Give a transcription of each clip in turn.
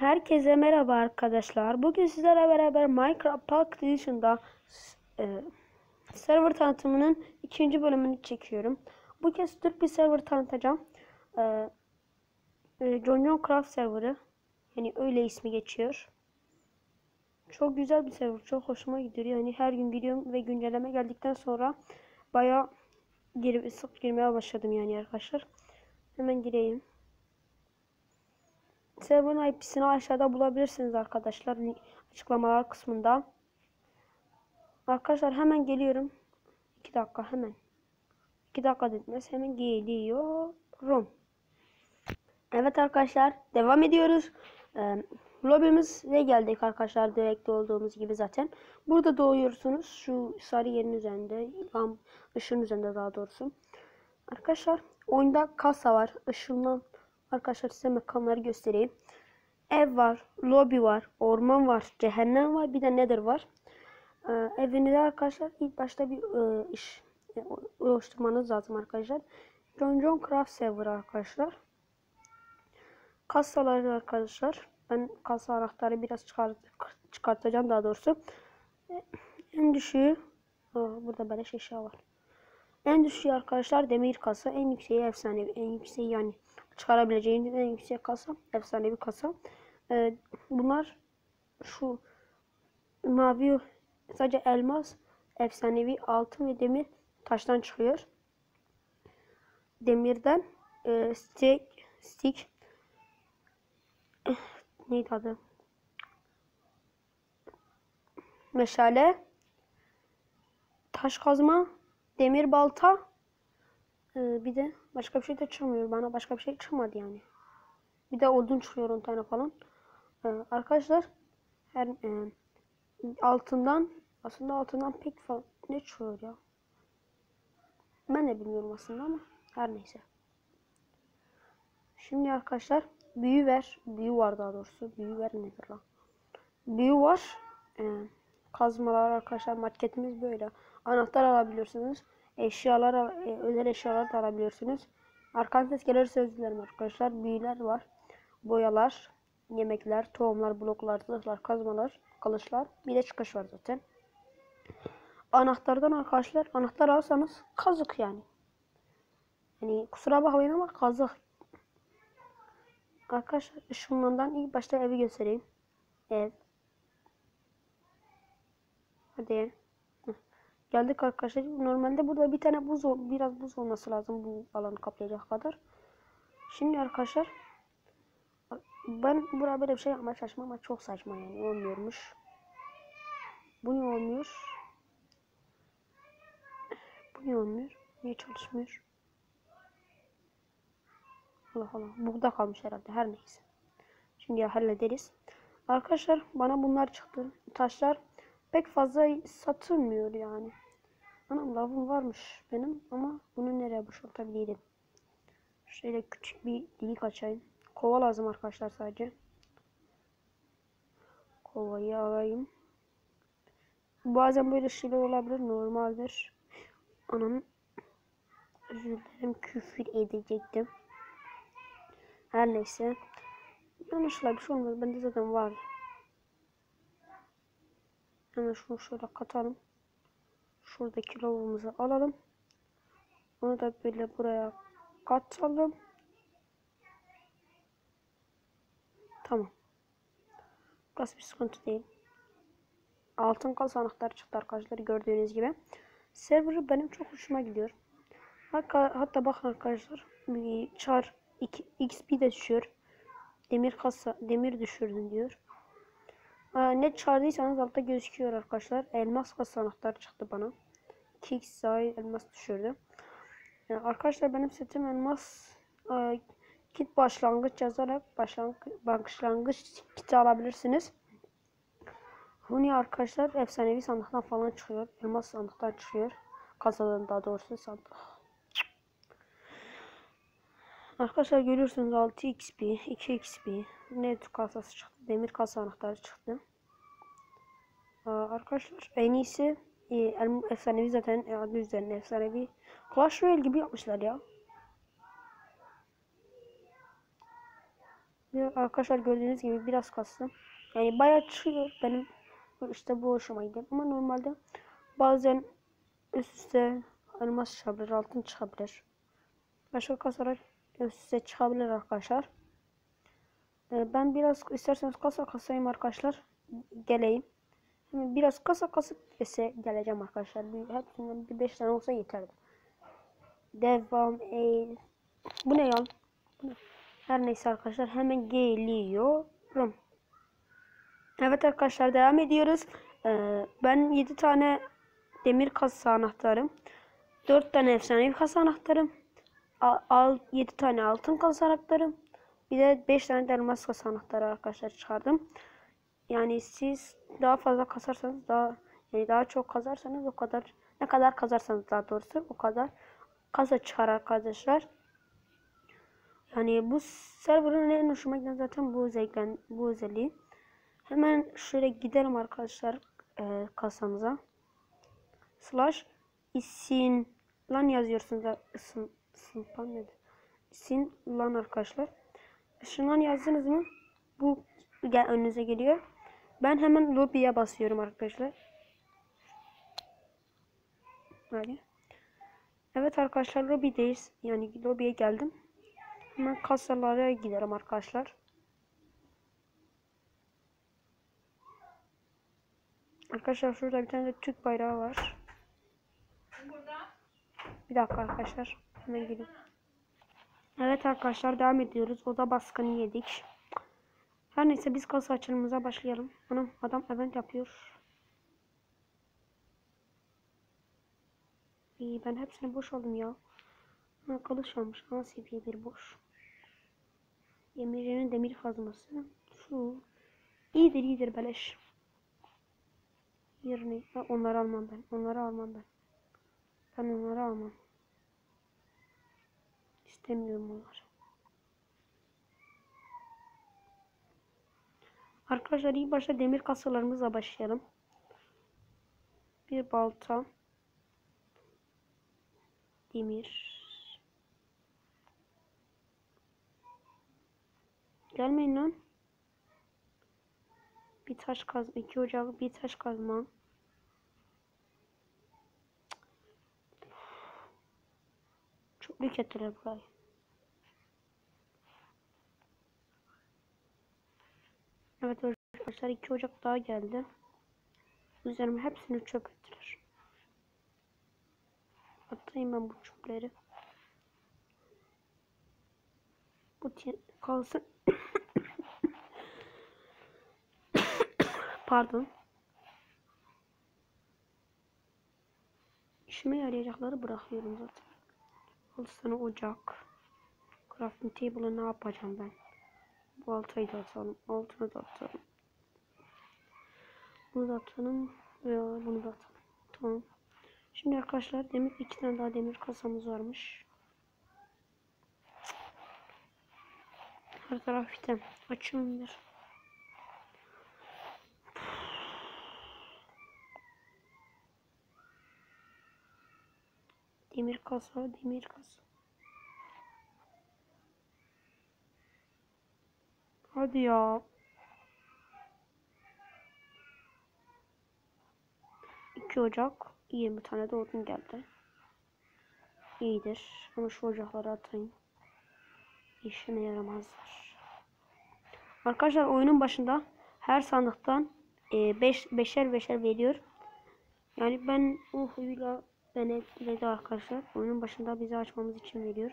Herkese merhaba arkadaşlar. Bugün sizlerle beraber Minecraft Park Edition'da e, server tanıtımının ikinci bölümünü çekiyorum. Bu kez Türk bir server tanıtacağım. E, e, John Craft serverı. Yani öyle ismi geçiyor. Çok güzel bir server. Çok hoşuma gidiyor. Yani her gün giriyorum ve güncelleme geldikten sonra bayağı gir, sık girmeye başladım yani arkadaşlar. Hemen gireyim. Server'ın IP'sini aşağıda bulabilirsiniz arkadaşlar. Açıklamalar kısmında. Arkadaşlar hemen geliyorum. 2 dakika hemen. 2 dakika detmez. Hemen geliyorum. Evet arkadaşlar devam ediyoruz. Ee, lobimize geldik arkadaşlar direkt olduğumuz gibi zaten. Burada doğuyorsunuz. Şu sarı yerin üzerinde. Lamp üzerinde daha doğrusu. Arkadaşlar oyunda kasa var. Işığından Arkadaşlar size mekanları göstereyim. Ev var, lobi var, orman var, cehennem var, bir de nether var. Ee, evinizde arkadaşlar ilk başta bir e, iş e, oluşturmanız lazım arkadaşlar. John John Craft Server arkadaşlar. Kasaları arkadaşlar. Ben kasa anahtarı biraz çıkart çıkartacağım daha doğrusu. E, en düşüğü Aa, burada böyle eşya var. En düşüğü arkadaşlar demir kasa. En yükseği efsanevi. En yükseği yani çıkarabileceğiniz en yüksek kasa. Efsanevi kasa. Ee, bunlar şu mavi sadece elmas, efsanevi altın ve demir taştan çıkıyor. Demirden e, stick, stick neydi adı? Meşale, taş kazma, demir balta, ee, bir de başka bir şey de çıkmıyor. Bana başka bir şey çıkmadı yani. Bir de odun çıkıyor 10 tane falan. Ee, arkadaşlar her e, altından aslında altından pek falan ne çıkıyor ya. Ben de bilmiyorum aslında ama her neyse. Şimdi arkadaşlar büyü ver. Büyü var daha doğrusu. Büyü ver nedir lan? Büyü var. Ee, kazmalar arkadaşlar marketimiz böyle. Anahtar alabiliyorsunuz. Eşyalar, e, özel eşyalar da alabiliyorsunuz. Arkanızda gelirse özür dilerim arkadaşlar. Büyüler var. Boyalar, yemekler, tohumlar, bloklar, zırhlar, kazmalar, kılıçlar. Bir de çıkış var zaten. Anahtardan arkadaşlar anahtar alsanız kazık yani. Yani kusura bakmayın ama kazık. Arkadaşlar ışınlandan ilk başta evi göstereyim. Ev. Hadi. Geldik arkadaşlar. Normalde burada bir tane buz biraz buz olması lazım bu alanı kaplayacak kadar. Şimdi arkadaşlar ben buraya böyle bir şey yapmaya çalışmam ama çok saçma yani olmuyormuş. Bu ne olmuyor? Bu ne olmuyor? Niye çalışmıyor? Allah Allah. Burada kalmış herhalde. Her neyse. Şimdi hallederiz. Arkadaşlar bana bunlar çıktı. Taşlar pek fazla satılmıyor yani. Anam lavım varmış benim ama bunu nereye boşaltabilirim? Şöyle küçük bir delik açayım. Kova lazım arkadaşlar sadece. Kovayı alayım. Bazen böyle şeyler olabilir normaldir. Anam özür dilerim küfür edecektim. Her neyse. Yanlışlıkla bir şey olmadı. Bende zaten var. Hemen şunu şöyle katalım. Şuradaki lavumuzu alalım. Onu da böyle buraya katalım. Tamam. Burası bir sıkıntı değil. Altın kas anahtarı çıktı arkadaşlar gördüğünüz gibi. Server benim çok hoşuma gidiyor. Hatta, hatta bakın arkadaşlar char 2 XP de düşüyor. Demir kasa demir düşürdün diyor. Aa, ne çağırdıysanız altta gözüküyor arkadaşlar. Elmas kasa anahtarı çıktı bana. Sahi elmas düşürdü. Yani arkadaşlar benim setim elmas e, kit başlangıç yazarak başlangıç, başlangıç kiti alabilirsiniz. Huni arkadaşlar efsanevi sandıktan falan çıkıyor. Elmas sandıktan çıkıyor. Kasadan daha doğrusu sandık. Arkadaşlar görüyorsunuz 6 XP, 2 XP, net kasası çıktı, demir kasa anahtarı çıktı. Arkadaşlar en iyisi e, efsanevi zaten e, adı üzerine efsanevi. Clash Royale gibi yapmışlar ya. Bir- Arkadaşlar gördüğünüz gibi biraz kastım. Yani bayağı çıkıyor benim işte bu hoşuma gidiyor. Ama normalde bazen üst üste elmas çıkabilir, altın çıkabilir. Başka kasalar üst üste çıkabilir arkadaşlar. Ee, ben biraz isterseniz kasa kasayım arkadaşlar. Geleyim. Şimdi biraz kasa kasıp ise geleceğim arkadaşlar. Bir, hepsinden bir 5 tane olsa yeterdi. Devam et. Bu ne ya? Her neyse arkadaşlar hemen geliyorum. Evet arkadaşlar devam ediyoruz. Ee, ben 7 tane demir kasa anahtarım. 4 tane efsanevi kasa anahtarım. Al, 7 tane altın kasa anahtarım. Bir de 5 tane de elmas kasa anahtarı arkadaşlar çıkardım. Yani siz daha fazla kasarsanız daha yani daha çok kazarsanız o kadar ne kadar kazarsanız daha doğrusu o kadar kasa çıkar arkadaşlar. Yani bu serverın en hoşuma giden zaten bu özellikten bu özelliği. Hemen şöyle gidelim arkadaşlar e, kasamıza. Slash isin lan yazıyorsunuz. İsin lan nedir? İsin lan arkadaşlar. Şundan yazdınız mı? Bu gel önünüze geliyor. Ben hemen lobby'ye basıyorum arkadaşlar. Hadi. Evet arkadaşlar lobby'deyiz. Yani lobby'ye geldim. Hemen kasalara giderim arkadaşlar. Arkadaşlar şurada bir tane de Türk bayrağı var. Bir dakika arkadaşlar. Hemen gelin. Evet arkadaşlar devam ediyoruz. Oda baskını yedik. Her neyse biz kasa açılımıza başlayalım. Anam adam event yapıyor. İyi ben hepsini boş aldım ya. Ha, kılıç almış. Ana seviye bir boş. Demircinin demir kazması. Şu. İyidir iyidir beleş. Yerine. Ha, onları almam ben. Onları almam ben. Ben onları almam. İstemiyorum onları. Arkadaşlar ilk başta demir kasalarımızla başlayalım. Bir balta. Demir. Gelmeyin lan. Bir taş kazma. iki ocak bir taş kazma. Çok büyük ettiler burayı. Evet arkadaşlar iki ocak daha geldi. Üzerime hepsini çöp ettiler. Atayım ben bu çöpleri. Bu kalsın. Pardon. İşime yarayacakları bırakıyorum zaten. Al sana ocak. Crafting table'ı ne yapacağım ben? Bu altayı da atalım. Altını da atalım. Bunu da atalım. Veya bunu da atalım. Tamam. Şimdi arkadaşlar demir iki tane daha demir kasamız varmış. Her taraf item. Açıyorum bir. Demir kasa, demir kasa. Hadi ya. İki ocak, 20 tane de odun geldi. İyidir. Ama şu ocakları atayım. İşine yaramazlar. Arkadaşlar oyunun başında her sandıktan 5 beş, beşer beşer veriyor. Yani ben o huyla denetledi arkadaşlar. Oyunun başında bizi açmamız için veriyor.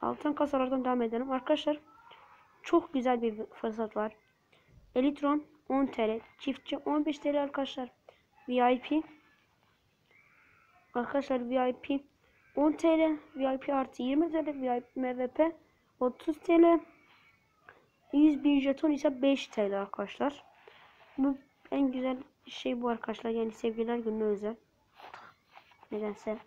Altın kasalardan devam edelim. Arkadaşlar çok güzel bir fırsat var. Elitron 10 TL. Çiftçi 15 TL arkadaşlar. VIP. Arkadaşlar VIP 10 TL. VIP artı 20 TL. VIP MVP 30 TL. 100 bin jeton ise 5 TL arkadaşlar. Bu en güzel şey bu arkadaşlar. Yani sevgililer gününe özel. Nedense.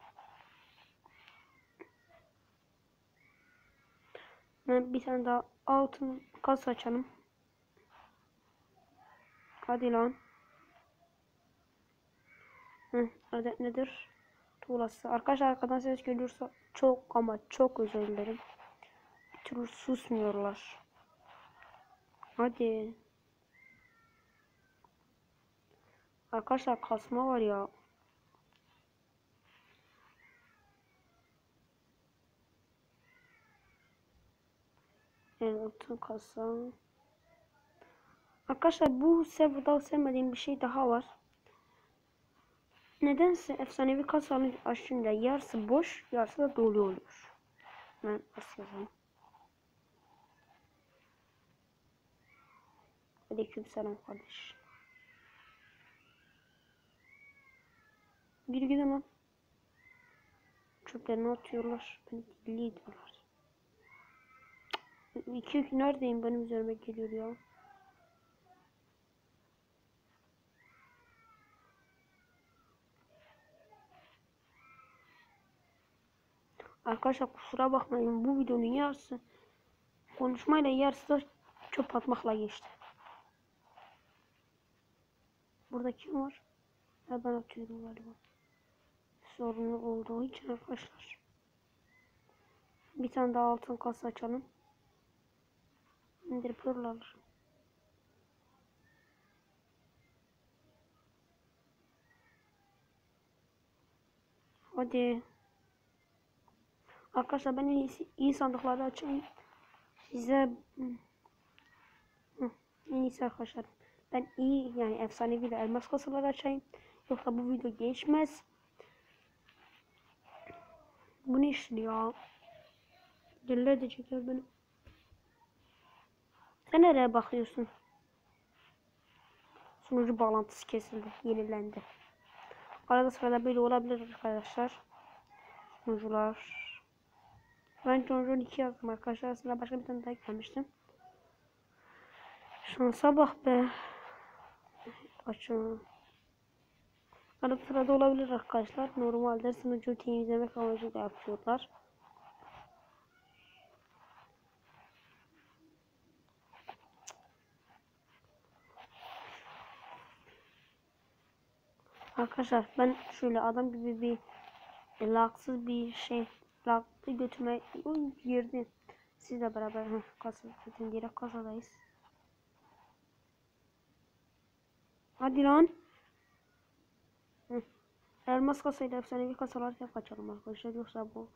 Ben bir tane daha altın kasa açalım. Hadi lan. Hı, adet nedir? Tuğlası. Arkadaşlar arkadan ses geliyorsa çok ama çok özür dilerim. Bir türlü susmuyorlar. Hadi. Arkadaşlar kasma var ya. En altın kasa. Arkadaşlar bu serverda sevmediğim bir şey daha var. Nedense efsanevi kasanın açınca yarısı boş, yarısı da dolu oluyor. Ben nasıl yazayım? Aleyküm selam kardeş. Gidin lan. Çöplerini atıyorlar. Beni deli ediyorlar. İki yük neredeyim benim üzerime geliyor ya. Arkadaşlar kusura bakmayın bu videonun yarısı konuşmayla yarısı da çöp atmakla geçti. Burada kim var? Ha, ben atıyorum galiba. Sorunu olduğu için arkadaşlar. Bir tane daha altın kasa açalım. İndirip hırla alırım. Hadi. Arkadaşlar ben en iyisi iyi sandıkları açayım. Size Hı, en iyisi arkadaşlar. Ben iyi yani efsanevi ve elmas kasaları açayım. Yoksa bu video geçmez. Bu ne işli ya? Deli edecekler beni. Sen nereye bakıyorsun? Sunucu bağlantısı kesildi. Yenilendi. Arada sırada böyle olabilir arkadaşlar. Sunucular. Ben John John 2 yazdım arkadaşlar. Aslında başka bir tane daha gelmiştim. Şansa bak be. Açın. Arada sırada olabilir arkadaşlar. Normalde sunucu temizlemek amacıyla yapıyorlar. Arkadaşlar ben şöyle adam gibi bir e, laksız bir şey laklı götürme Oy, girdi. Sizle beraber heh, kasa zaten direkt kasadayız. Hadi lan. Hı. Elmas kasayla efsanevi kasalarken kaçalım arkadaşlar yoksa bu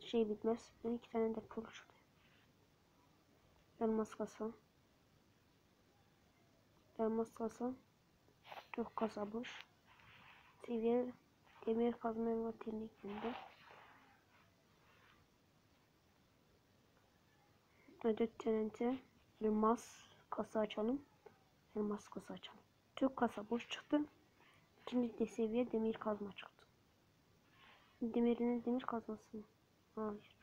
şey bitmez. Ben iki tane de pul şurada. Elmas kasa. Elmas kasa. Çok kasa boş. Seviye demir kazma ve teknikinde. Ödül tenente elmas kasa açalım. Elmas kasa açalım. Çok kasa boş çıktı. İkinci de seviye demir kazma çıktı. Demirinin demir kazması mı? Hayır.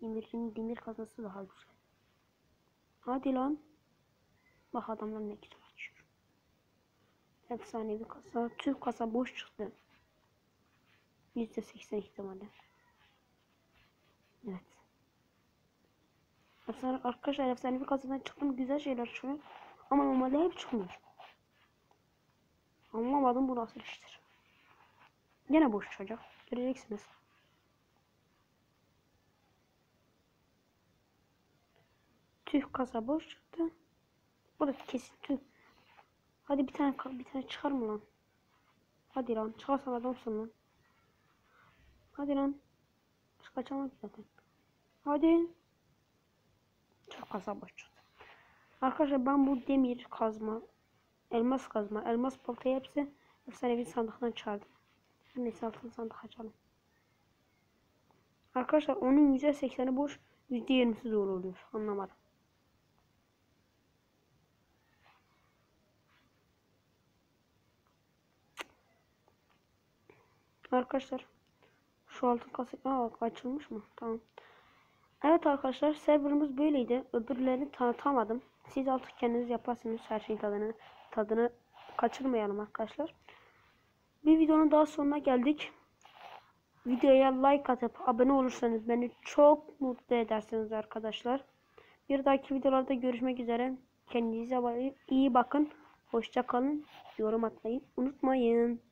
Demirinin demir kazması daha güzel. Hadi lan. Bak adamlar ne güzel. Efsanevi kasa. Türk kasa boş çıktı. %80 ihtimalle. Evet. Efsane, arkadaşlar efsanevi kasadan çıktım güzel şeyler çıkıyor. Ama normalde hep çıkmıyor. Anlamadım bu nasıl iştir. Yine boş çıkacak. Göreceksiniz. Tüh kasa boş çıktı. Bu da kesin tüh. Hadi bir tane bir tane çıkar mı lan? Hadi lan çıkarsan adamsın lan. Hadi lan. Kaçamam zaten. Hadi. Çok kasa çıktı. Arkadaşlar ben bu demir kazma, elmas kazma, elmas baltayı hepsi efsanevi sandıktan çıkardım. Neyse altın sandık açalım. Arkadaşlar onun %80'i boş, %20'si doğru oluyor. Anlamadım. Arkadaşlar şu altın kasa Aa, açılmış mı? Tamam. Evet arkadaşlar serverımız böyleydi. Öbürlerini tanıtamadım. Siz artık kendiniz yaparsınız her şeyin tadını tadını kaçırmayalım arkadaşlar. Bir videonun daha sonuna geldik. Videoya like atıp abone olursanız beni çok mutlu edersiniz arkadaşlar. Bir dahaki videolarda görüşmek üzere. Kendinize iyi bakın. Hoşça kalın. Yorum atmayı unutmayın.